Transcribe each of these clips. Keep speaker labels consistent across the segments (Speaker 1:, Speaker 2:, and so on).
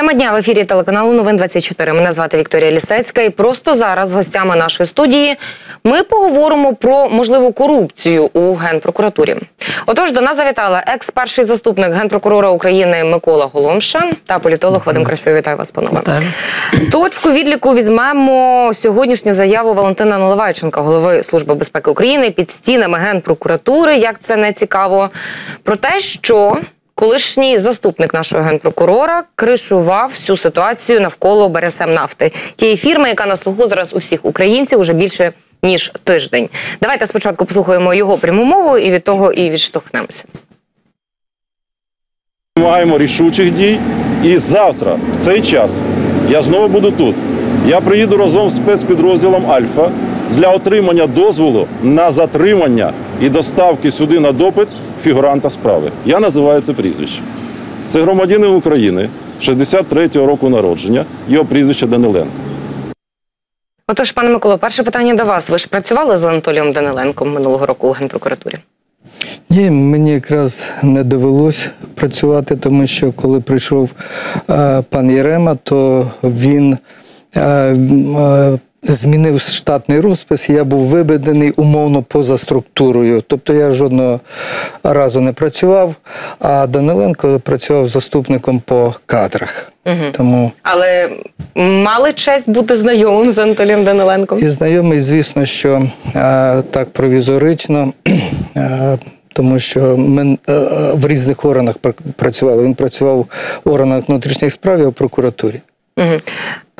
Speaker 1: Тема дня в ефірі телеканалу Новин 24. Мене звати Вікторія Лісецька. І просто зараз з гостями нашої студії ми поговоримо про можливу корупцію у генпрокуратурі. Отож, до нас завітала екс-перший заступник генпрокурора України Микола Голомша та політолог Вадим Красивий. Вітаю вас, панове. Точку відліку візьмемо сьогоднішню заяву Валентина Наливайченка, голови Служби безпеки України, під стінами генпрокуратури. Як це не цікаво, про те, що колишній заступник нашого генпрокурора кришував всю ситуацію навколо БРСМ нафти, тієї фірми, яка на слуху зараз у всіх українців уже більше ніж тиждень. Давайте спочатку послухаємо його пряму мову і від того і відштовхнемося.
Speaker 2: Вимагаємо рішучих дій. І завтра, в цей час, я знову буду тут. Я приїду разом з спецпідрозділом Альфа для отримання дозволу на затримання і доставки сюди на допит фігуранта справи. Я називаю це прізвище. Це громадянин України 63-го року народження, його прізвище Даниленко.
Speaker 1: Отож, пане Миколо, перше питання до вас. Ви ж працювали з Анатолієм Даниленком минулого року у генпрокуратурі?
Speaker 3: Ні, мені якраз не довелось працювати, тому що коли прийшов е, пан Єрема, то він е, е, змінив штатний розпис, я був виведений умовно поза структурою. Тобто я жодного разу не працював, а Даниленко працював заступником по кадрах.
Speaker 1: Угу.
Speaker 3: Тому
Speaker 1: Але мали честь бути знайомим з Анатолієм Даниленком?
Speaker 3: і знайомий, звісно, що е, так провізорично. Е, тому що ми е, в різних органах працювали. Він працював в органах внутрішніх справ і в прокуратурі.
Speaker 1: Угу.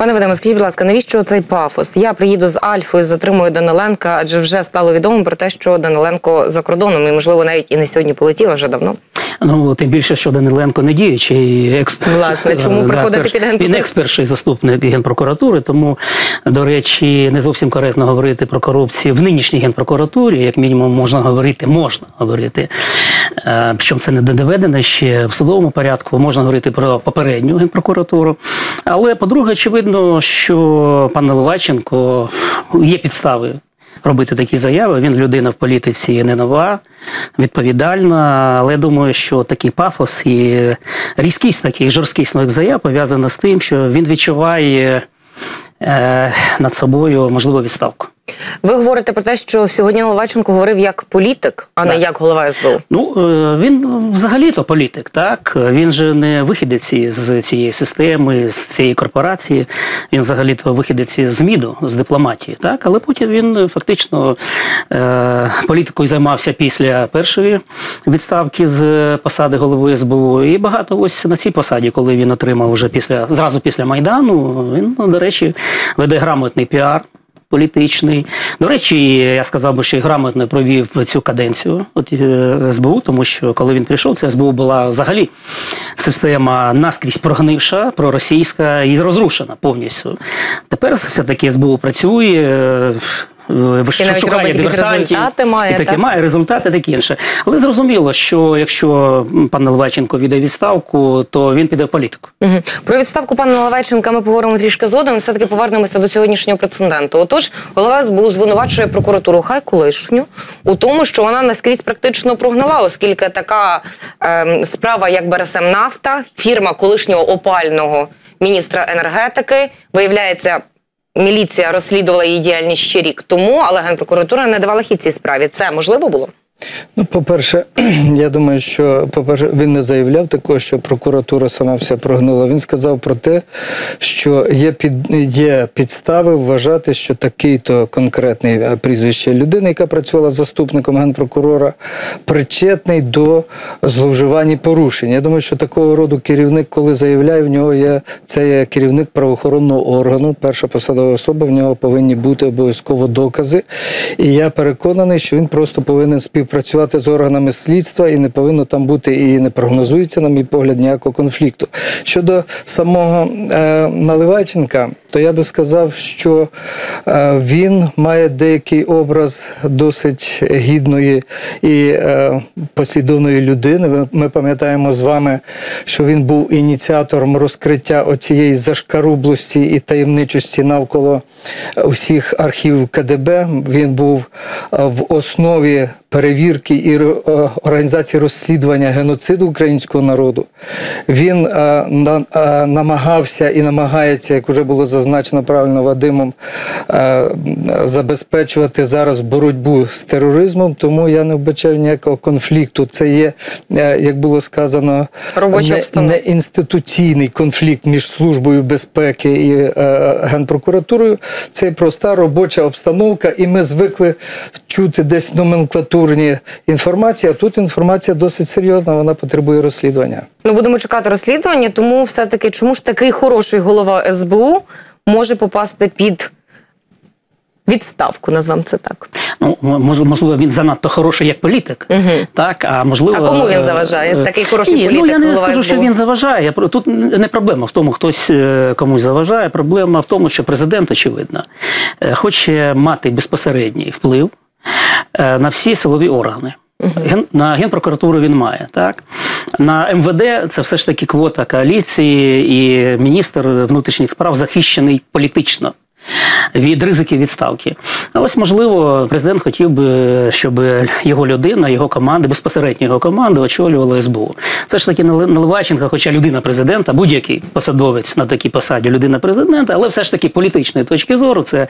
Speaker 1: Пане Вадиме, скажіть, будь ласка, навіщо цей пафос? Я приїду з Альфою, затримую Даниленка, адже вже стало відомо про те, що Даниленко за кордоном і, можливо, навіть і не сьогодні полетів, а вже давно.
Speaker 4: Ну тим більше, що Даниленко не діючий експерт.
Speaker 1: Власне, чому приходити під генпрокуратуру?
Speaker 4: Він екс-перший заступник генпрокуратури, тому, до речі, не зовсім коректно говорити про корупцію в нинішній генпрокуратурі, як мінімум, можна говорити, можна говорити. Причому це не доведено ще в судовому порядку, можна говорити про попередню генпрокуратуру. Але, по-друге, очевидно, що пан Наливайченко є підстави робити такі заяви. Він людина в політиці не нова, відповідальна. Але думаю, що такий пафос і різкість таких жорсткість нових заяв пов'язана з тим, що він відчуває е, над собою можливу відставку.
Speaker 1: Ви говорите про те, що сьогодні Наливайченко говорив як політик, а не як голова СБУ.
Speaker 4: Ну він взагалі-то політик, так він же не вихідець з цієї системи, з цієї корпорації. Він взагалі-то вихідець з МІДу, з дипломатії, так, але потім він фактично е, політикою займався після першої відставки з посади голови СБУ. І багато ось на цій посаді, коли він отримав вже після зразу після майдану, він до речі веде грамотний піар політичний. До речі, я сказав би, що і грамотно провів цю каденцію от е, СБУ, тому що коли він прийшов, це СБУ була взагалі система наскрізь прогнивша, проросійська і розрушена повністю. Тепер все таки СБУ працює.
Speaker 1: Е, і навіть робить результати має,
Speaker 4: і таке
Speaker 1: так?
Speaker 4: має результати, таке інше. Але зрозуміло, що якщо пан Наливайченко віде відставку, то він піде в політику.
Speaker 1: Угу. Про відставку пана Наливайченка ми поговоримо трішки згодом. Все таки повернемося до сьогоднішнього прецеденту. Отож, голова СБУ звинувачує прокуратуру хай колишню у тому, що вона наскрізь практично прогнала, оскільки така е, справа, як БРСМ Нафта, фірма колишнього опального міністра енергетики, виявляється. Міліція розслідувала її діяльність ще рік тому, але генпрокуратура не давала хід цій справі. Це можливо було?
Speaker 3: Ну, по-перше, я думаю, що по-перше, він не заявляв такого, що прокуратура сама все прогнила. Він сказав про те, що є під є підстави вважати, що такий-то конкретний е, прізвище людини, яка працювала заступником генпрокурора, причетний до зловживань і порушень. Я думаю, що такого роду керівник, коли заявляє, в нього є це є керівник правоохоронного органу, перша посадова особа, в нього повинні бути обов'язково докази. І я переконаний, що він просто повинен спів співпрацювати з органами слідства і не повинно там бути і не прогнозується, на мій погляд, ніякого конфлікту. Щодо самого е, Наливайченка, то я би сказав, що е, він має деякий образ досить гідної і е, послідовної людини. Ми пам'ятаємо з вами, що він був ініціатором розкриття оцієї зашкарублості і таємничості навколо всіх архівів КДБ. Він був е, в основі перевірки і е, організації розслідування геноциду українського народу. Він е, е, намагався і намагається, як вже було зазначено правильно Вадимом, забезпечувати зараз боротьбу з тероризмом, тому я не вбачаю ніякого конфлікту. Це є, як було сказано, не, не інституційний конфлікт між службою безпеки і генпрокуратурою. Це проста робоча обстановка, і ми звикли чути десь номенклатурні інформації. А тут інформація досить серйозна, вона потребує розслідування.
Speaker 1: Ну, будемо чекати розслідування, тому все-таки чому ж такий хороший голова СБУ може попасти під відставку, назвемо це так.
Speaker 4: Ну, можливо, він занадто хороший як політик, так, а можливо...
Speaker 1: А кому він
Speaker 4: е,
Speaker 1: заважає?
Speaker 4: е,
Speaker 1: Такий хороший
Speaker 4: Ні,
Speaker 1: політик,
Speaker 4: Ну, я не скажу, що він заважає. Тут не проблема в тому, хтось е, комусь заважає. Проблема в тому, що президент, очевидно, хоче мати безпосередній вплив на всі силові органи. Ген, на Генпрокуратуру він має, так? На МВД це все ж таки квота коаліції, і міністр внутрішніх справ захищений політично від ризиків відставки. А ось, можливо, президент хотів би, щоб його людина, його команда, безпосередньо його команда очолювала СБУ. Все ж таки Нал- Наливайченко, хоча людина президента, будь-який посадовець на такій посаді людина президента, але все ж таки політичної точки зору, це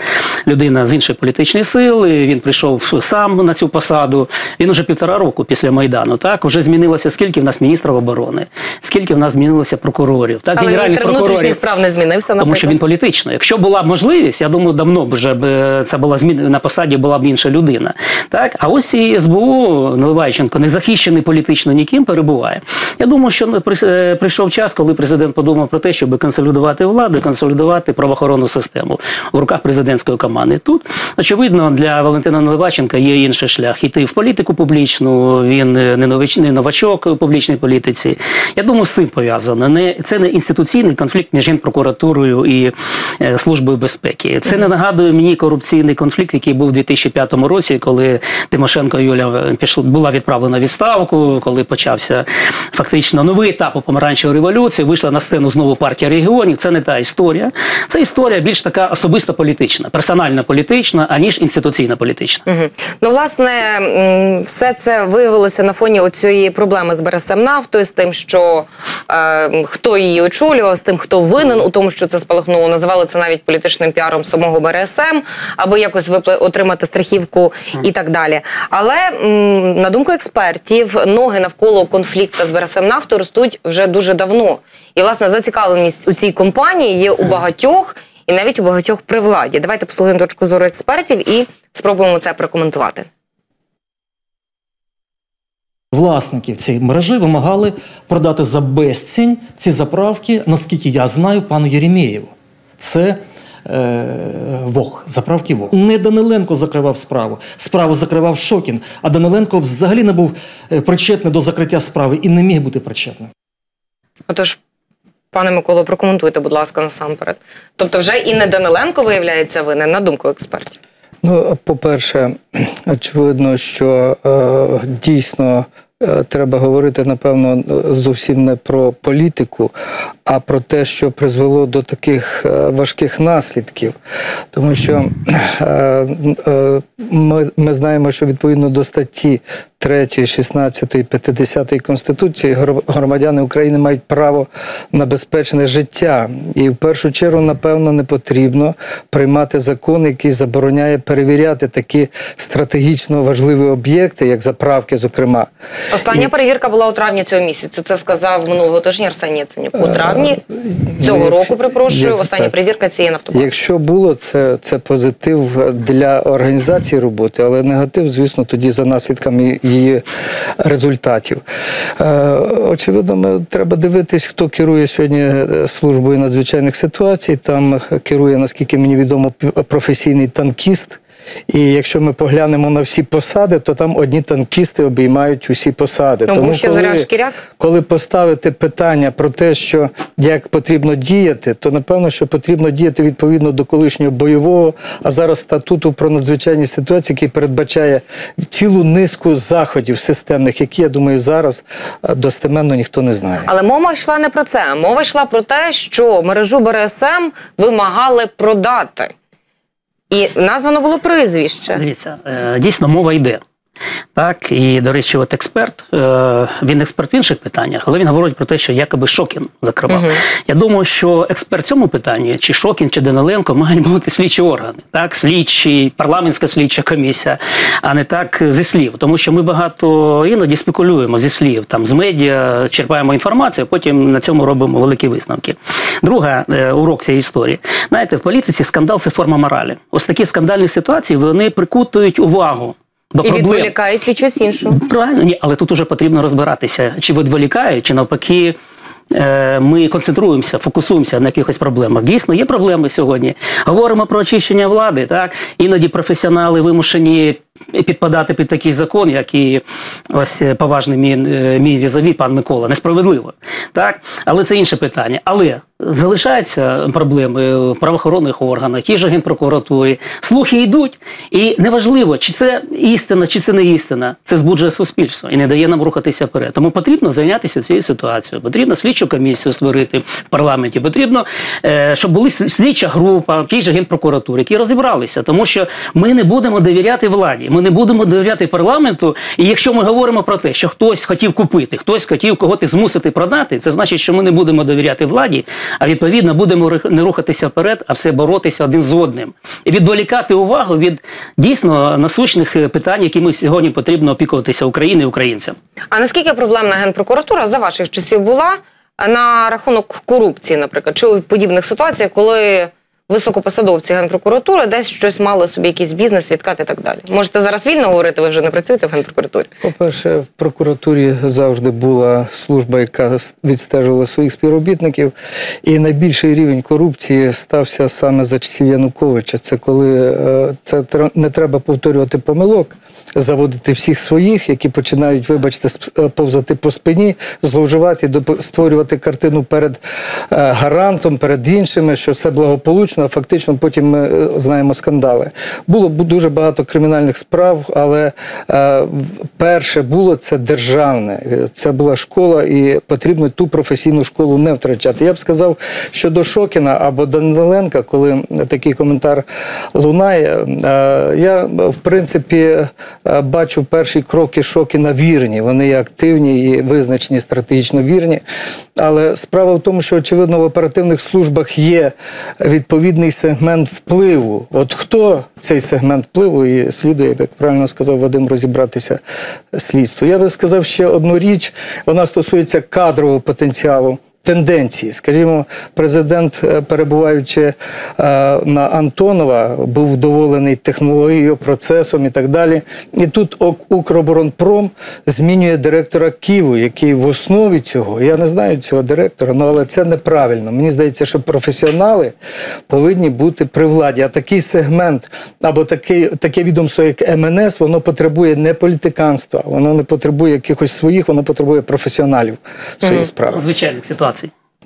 Speaker 4: людина з іншої політичної сили. Він прийшов сам на цю посаду. Він уже півтора року після Майдану. Так вже змінилося скільки в нас міністрів оборони, скільки в нас змінилося прокурорів. Так,
Speaker 1: Але міністр внутрішніх справ не змінився, наприклад.
Speaker 4: Тому що він політично. Якщо була б можливість, я думаю, давно б вже б е, це була зміна на посаді була б інша людина. Так, а ось і СБУ Наливайченко не захищений політично ніким перебуває. Я думаю, що ну, е, прийшов час, коли президент подумав про те, щоб консолідувати владу, консолідувати правоохоронну систему в руках президентської команди. Тут очевидно для Валентина Наливайченка є інший шлях іти в політику публічну. Він е, не нович, не новачок у публічній політиці. Я думаю, з цим пов'язано. Не це не інституційний конфлікт між генпрокуратурою і службою безпеки. Це не нагадує мені корупційний конфлікт, який був у 2005 році, коли Тимошенко Юля пішла була відправлена в відставку, коли почався фактично новий етап у помаранчевої революції. Вийшла на сцену знову партія регіонів. Це не та історія. Це історія більш така особисто політична, персонально політична, аніж інституційно політична.
Speaker 1: Ну, власне, все це виявилося на фоні оцієї проблеми з БРСМ нафтою, з тим, що е, хто її очолював, з тим, хто винен у тому, що це спалахнуло. Називали це навіть політичним піаром самого БРСМ, аби якось випле- отримати страхівку і так далі. Але на думку експертів, ноги навколо конфлікту з БРСМ нафтою ростуть вже дуже давно. І власне зацікавленість у цій компанії є у багатьох. І навіть у багатьох при владі. Давайте послухаємо точку зору експертів і спробуємо це прокоментувати.
Speaker 5: Власників цієї мережі вимагали продати за безцінь ці заправки, наскільки я знаю, пану Єремєєву. Це е, Вог, заправки Вог. Не Даниленко закривав справу. Справу закривав Шокін, а Даниленко взагалі не був е, причетний до закриття справи і не міг бути причетним.
Speaker 1: Отож, пане Миколо, прокоментуйте, будь ласка, насамперед. Тобто, вже і не Даниленко виявляється винен, на думку експертів.
Speaker 3: Ну, по-перше, очевидно, що е, дійсно треба говорити, напевно, зовсім не про політику, а про те, що призвело до таких е, важких наслідків. Тому що е, е, ми, ми знаємо, що відповідно до статті 3, 16, 50 Конституції гр- громадяни України мають право на безпечне життя. І в першу чергу, напевно, не потрібно приймати закон, який забороняє перевіряти такі стратегічно важливі об'єкти, як заправки, зокрема.
Speaker 1: Остання перевірка була у травні цього місяця. Це сказав минулого тижня Арсеній Яценюк. У травні
Speaker 3: ну,
Speaker 1: цього року, припрошую, остання
Speaker 3: так.
Speaker 1: перевірка цієї нафтобази.
Speaker 3: Якщо було, це, це позитив для організації роботи, але негатив, звісно, тоді за наслідками її результатів. Е, очевидно, ми, треба дивитись, хто керує сьогодні е, службою надзвичайних ситуацій. Там керує, наскільки мені відомо, професійний танкіст. І якщо ми поглянемо на всі посади, то там одні танкісти обіймають усі посади.
Speaker 1: Ще Зоря Шкіряк.
Speaker 3: коли поставити питання про те, що як потрібно діяти, то напевно, що потрібно діяти відповідно до колишнього бойового, а зараз статуту про надзвичайні ситуації, який передбачає цілу низку заходів системних, які я думаю, зараз е, достеменно ніхто не знає.
Speaker 1: Але мова йшла не про це. Мова йшла про те, що мережу БРСМ вимагали продати. І названо було прізвище.
Speaker 4: Дивіться, е, дійсно мова йде. Так, і, до речі, от експерт, е, він експерт в інших питаннях, але він говорить про те, що якоби Шокін закривав. Я думаю, що експерт в цьому питанні, чи Шокін, чи Даниленко, мають бути слідчі органи, так, слідчі, парламентська слідча комісія, а не так зі слів. Тому що ми багато іноді спекулюємо зі слів, там з медіа черпаємо інформацію, потім на цьому робимо великі висновки. Друга е, урок цієї історії. Знаєте, в політиці скандал це форма моралі. Ось такі скандальні ситуації вони прикутують увагу. До
Speaker 1: І
Speaker 4: проблем.
Speaker 1: відволікають від чогось іншого.
Speaker 4: Правильно, ні, але тут уже потрібно розбиратися, чи відволікають, чи навпаки. е, Ми концентруємося, фокусуємося на якихось проблемах. Дійсно, є проблеми сьогодні. Говоримо про очищення влади. Так іноді професіонали вимушені підпадати під такий закон, як і ось е, поважний мій, е, мій візові, пан Микола. Несправедливо. Так, але це інше питання. Але залишаються проблеми в правоохоронних органах, ті ж генпрокуратурі. Слухи йдуть, і неважливо, чи це істина, чи це не істина. Це збуджує суспільство і не дає нам рухатися вперед. Тому потрібно зайнятися цією ситуацією. Потрібно слідчу комісію створити в парламенті. Потрібно, е, щоб була слідча група, тій же генпрокуратурі, які розібралися, тому що ми не будемо довіряти владі, ми не будемо довіряти парламенту. І якщо ми говоримо про те, що хтось хотів купити, хтось хотів когось змусити продати, це значить, що ми не будемо довіряти владі, а відповідно будемо не рухатися вперед, а все боротися один з одним і відволікати увагу від дійсно насущних е, питань, якими сьогодні потрібно опікуватися Україні і українцям.
Speaker 1: А наскільки проблемна генпрокуратура за ваших часів була на рахунок корупції, наприклад, чи у подібних ситуаціях, коли високопосадовці генпрокуратури десь щось мали собі якийсь бізнес, відкат і так далі? Можете зараз вільно говорити, ви вже не працюєте в генпрокуратурі?
Speaker 3: По-перше, в прокуратурі завжди була служба, яка відстежувала своїх співробітників. І найбільший рівень корупції стався саме за часів Януковича. Це коли е, це не треба повторювати помилок, заводити всіх своїх, які починають, вибачте, е, повзати по спині, зловживати, створювати картину перед е, гарантом, перед іншими, що все благополучно, а фактично потім ми е, знаємо скандали. Було дуже багато кримінальних справ, але е, перше було це державне. Е, Це була школа, і потрібно ту професійну школу не втрачати. Я б сказав, що до Шокіна або Даниленка, коли такий коментар лунає, е, я в принципі е, бачу перші кроки Шокіна вірні. Вони є активні і визначені стратегічно вірні. Але справа в тому, що очевидно в оперативних службах є відповідний сегмент впливу. От хто цей сегмент впливу і слідує, як правильно сказав Вадим, розібратися слідство. Я би сказав ще одну річ, вона стосується кадрового потенціалу. Тенденції, скажімо, президент, е, перебуваючи е, на Антонова, був вдоволений технологією, процесом і так далі. І тут Укроборонпром змінює директора Києву, який в основі цього, я не знаю цього директора, ну але це неправильно. Мені здається, що професіонали повинні бути при владі. А такий сегмент або такий, таке відомство, як МНС, воно потребує не політиканства, воно не потребує якихось своїх, воно потребує професіоналів в своїй справі.
Speaker 4: Звичайних ситуацій.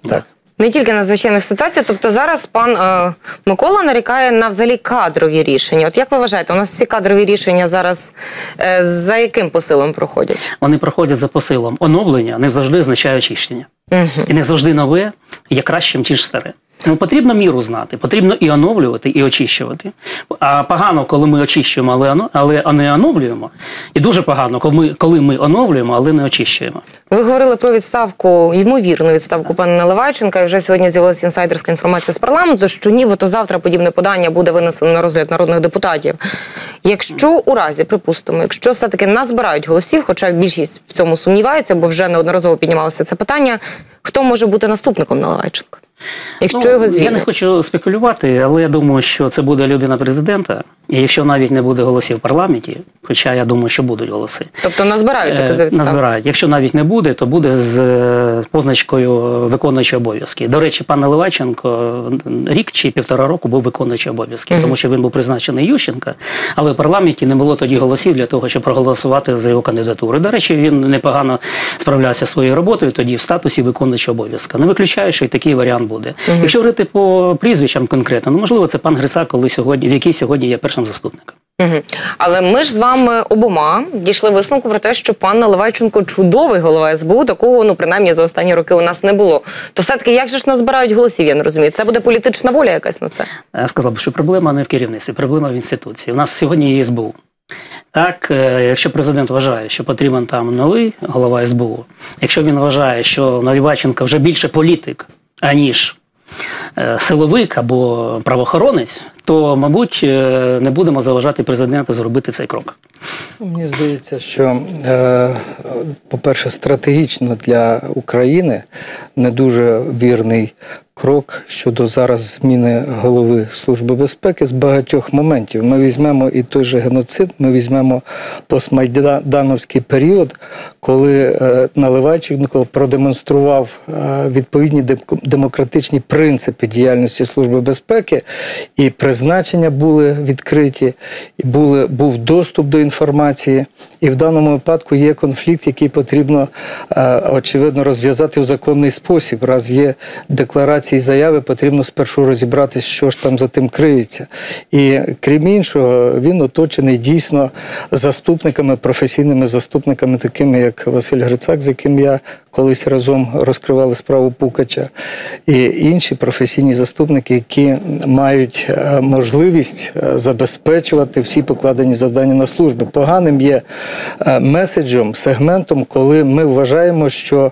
Speaker 3: Так.
Speaker 1: Не тільки надзвичайних ситуацій, тобто зараз пан е, Микола нарікає на взагалі кадрові рішення. От як ви вважаєте, у нас ці кадрові рішення зараз е, за яким посилом проходять?
Speaker 4: Вони проходять за посилом оновлення, не завжди означає очищення. І не завжди нове є кращим, ніж старе. Ну, потрібно міру знати, потрібно і оновлювати, і очищувати. А погано, коли ми очищуємо, але, але не оновлюємо. І дуже погано, коли ми, коли ми оновлюємо, але не очищуємо.
Speaker 1: Ви говорили про відставку, ймовірну відставку пана Наливайченка, і вже сьогодні з'явилася інсайдерська інформація з парламенту, що нібито завтра подібне подання буде винесено на розгляд народних депутатів. Якщо у разі, припустимо, якщо все-таки назбирають голосів, хоча більшість в цьому сумнівається, бо вже неодноразово піднімалося це питання, хто може бути наступником Наливайченка? Якщо
Speaker 4: Ну,
Speaker 1: його
Speaker 4: я не хочу спекулювати, але я думаю, що це буде людина президента. І якщо навіть не буде голосів в парламенті, хоча я думаю, що будуть голоси.
Speaker 1: Тобто назбирають
Speaker 4: Е. Назбирають. Якщо навіть не буде, то буде з е, позначкою виконуючий обов'язки. До речі, пан Наливайченко рік чи півтора року був виконуючий обов'язки, тому що він був призначений Ющенка, але в парламенті не було тоді голосів для того, щоб проголосувати за його кандидатуру. До речі, він непогано справлявся своєю роботою тоді в статусі виконуючого обов'язка. Не виключаю, що і такий варіант буде. Якщо говорити по прізвищам конкретно, ну можливо, це пан Грицак, коли сьогодні, в який сьогодні є першим заступником.
Speaker 1: Мгм. Але ми ж з вами обома дійшли висновку про те, що пан Наливайченко чудовий голова СБУ. Такого, ну принаймні за останні роки у нас не було. То все-таки як же ж назбирають голосів? Я не розумію. Це буде політична воля якась на це.
Speaker 4: Я сказав би, що проблема не в керівництві, проблема в інституції. У нас сьогодні є СБУ. Так, е, якщо президент вважає, що потрібен там новий голова СБУ, якщо він вважає, що Наливайченко вже більше політик, аніж е, силовик або правоохоронець, то, мабуть, е, не будемо заважати президенту зробити цей крок.
Speaker 3: Мені здається, що, е, по-перше, стратегічно для України не дуже вірний крок щодо зараз зміни голови Служби безпеки з багатьох моментів. Ми візьмемо і той же геноцид, ми візьмемо постмайдановський період, коли е, Наливайченко продемонстрував е, відповідні демократичні принципи діяльності Служби безпеки, і призначення були відкриті, і були, був доступ до інформації. І в даному випадку є конфлікт, який потрібно е, очевидно розв'язати в законний спосіб. Раз є декларації і заяви, потрібно спершу розібратися, що ж там за тим криється. І крім іншого, він оточений дійсно заступниками, професійними заступниками, такими як Василь Грицак, з яким я колись разом розкривали справу Пукача, і інші професійні заступники, які мають е, можливість е, забезпечувати всі покладені завдання на службу. Поганим є е, меседжем, сегментом, коли ми вважаємо, що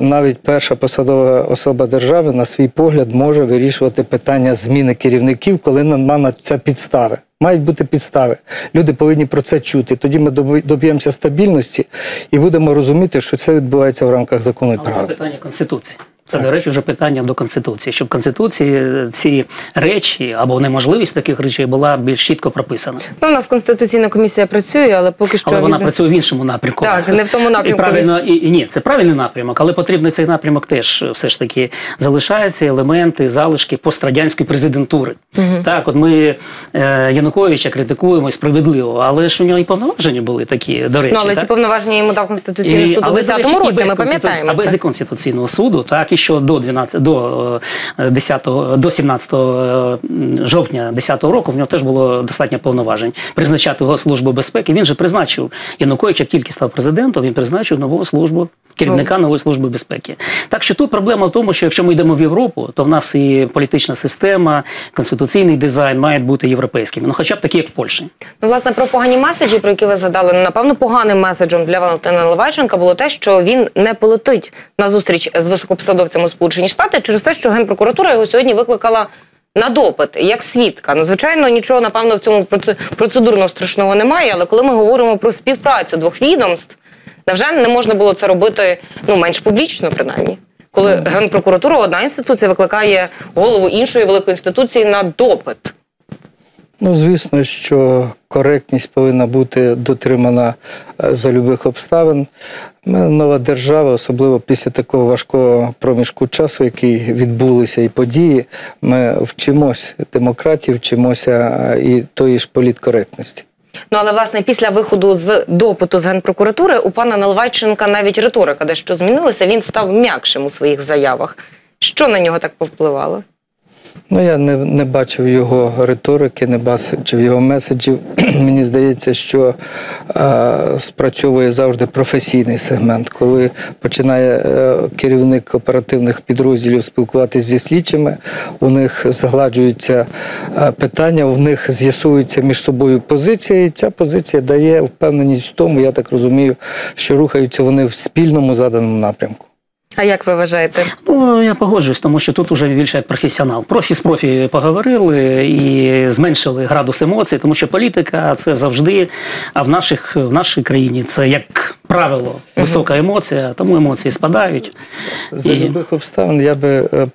Speaker 3: навіть перша посадова особа держави на свій погляд може вирішувати питання зміни керівників, коли нема на це підстави. Мають бути підстави. Люди повинні про це чути. Тоді ми доб'ємося стабільності і будемо розуміти, що це відбувається в рамках закону і
Speaker 4: Але це питання Конституції. Це, до речі, вже питання до Конституції, щоб в Конституції ці речі або неможливість таких речей була більш чітко прописана.
Speaker 1: Ну, у нас конституційна комісія працює, але поки що
Speaker 4: Але вона
Speaker 1: віз-
Speaker 4: працює в іншому напрямку.
Speaker 1: Так, не в тому напрямку.
Speaker 4: І правильно, і, і ні, це правильний напрямок, але потрібний цей напрямок теж все ж таки залишаються елементи, залишки пострадянської президентури. Так, от ми е, Януковича критикуємо справедливо, але ж у нього і повноваження були такі, до речі.
Speaker 1: Ну, але
Speaker 4: так?
Speaker 1: ці повноваження йому дав Конституційний суд у
Speaker 4: але, до
Speaker 1: 10-му році, ми пам'ятаємо
Speaker 4: А без. Конституційного суду, так, і що до 12, до е, 10, до 17 е, жовтня 10 року в нього теж було достатньо повноважень призначати його службу безпеки. Він же призначив Янукович, як тільки став президентом, він призначив нову службу. Керівника нової служби безпеки. Так що тут проблема в тому, що якщо ми йдемо в Європу, то в нас і політична система, конституційний дизайн мають бути європейськими. Ну хоча б такі, як в Польщі.
Speaker 1: Ну, власне, про погані меседжі, про які ви згадали, ну, напевно, поганим меседжем для Валентина Левайченка було те, що він не полетить на зустріч з високопосадовцями у Сполучені Штати через те, що генпрокуратура його сьогодні викликала на допит як свідка. Ну, звичайно, нічого напевно в цьому процедурно страшного немає. Але коли ми говоримо про співпрацю двох відомств, невже не можна було це робити ну менш публічно, принаймні? Коли генпрокуратура, одна інституція викликає голову іншої великої інституції на допит.
Speaker 3: Ну, звісно, що коректність повинна бути дотримана е, за любих обставин. Нова держава, особливо після такого важкого проміжку часу, який відбулися і події, ми вчимось демократії, вчимося і тої ж політкоректності.
Speaker 1: Ну але власне після виходу з допиту з генпрокуратури у пана Наливайченка навіть риторика дещо змінилася. Він став м'якшим у своїх заявах. Що на нього так повпливало?
Speaker 3: Ну, я не, не бачив його риторики, не бачив його меседжів. Мені здається, що е, спрацьовує завжди професійний сегмент, коли починає е, керівник оперативних підрозділів спілкуватися зі слідчими, у них згладжуються е, питання, у них з'ясуються між собою позиція, і ця позиція дає впевненість в тому, я так розумію, що рухаються вони в спільному заданому напрямку.
Speaker 1: А як ви вважаєте?
Speaker 4: Ну, я погоджуюсь, тому що тут уже більше як професіонал. Профі з профі поговорили і зменшили градус емоцій, тому що політика це завжди, а в наших в нашій країні це як правило висока емоція, тому емоції спадають.
Speaker 3: За
Speaker 4: І-
Speaker 3: любих обставин я би е,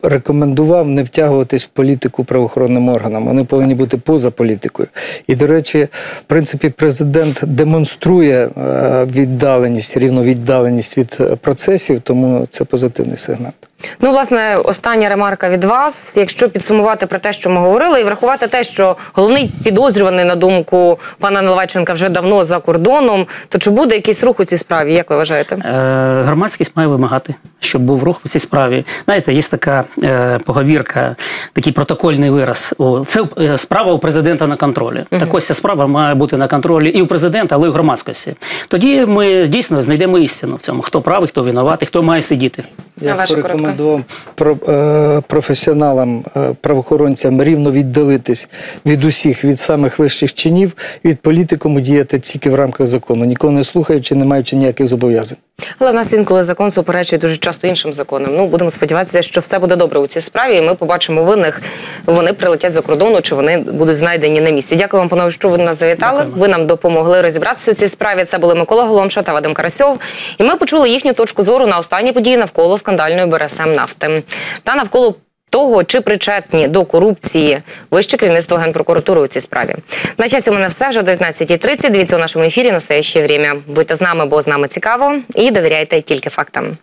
Speaker 3: порекомендував не втягуватись в політику правоохоронним органам. Вони повинні бути поза політикою. І, до речі, в принципі, президент демонструє е, віддаленість, рівно віддаленість від процесів, тому це позитивний сегмент.
Speaker 1: Ну, власне, остання ремарка від вас. Якщо підсумувати про те, що ми говорили, і врахувати те, що головний підозрюваний на думку пана Наливайченка вже давно за кордоном, то чи буде якийсь рух у цій справі? Як ви вважаєте?
Speaker 4: Е, громадськість має вимагати, щоб був рух у цій справі. Знаєте, є така е, поговірка, такий протокольний вираз. О, це е, справа у президента на контролі. Так ось ця справа має бути на контролі і у президента, але й у громадськості. Тоді ми дійсно знайдемо істину в цьому, хто правий, хто винуватий, хто має сидіти.
Speaker 1: А ваша коротка
Speaker 3: двом е, професіоналам, е, правоохоронцям рівно віддалитись від усіх, від самих вищих чинів, від політикуму діяти тільки в рамках закону, нікого не слухаючи, не маючи ніяких зобов'язань.
Speaker 1: Але в нас інколи закон суперечує дуже часто іншим законам. Ну будемо сподіватися, що все буде добре у цій справі, і ми побачимо винних. Вони прилетять за кордону, чи вони будуть знайдені на місці. Дякую вам, панове, що ви нас завітали. Ви нам допомогли розібратися у цій справі. Це були Микола Голомша та Вадим Карасьов. І ми почули їхню точку зору на останні події навколо скандальної БРСМ нафти та навколо. Того, чи причетні до корупції вище керівництво генпрокуратури у цій справі. На часі у мене все вже о 19.30. Дивіться у нашому ефірі настояще время. Будьте з нами, бо з нами цікаво, і довіряйте тільки фактам.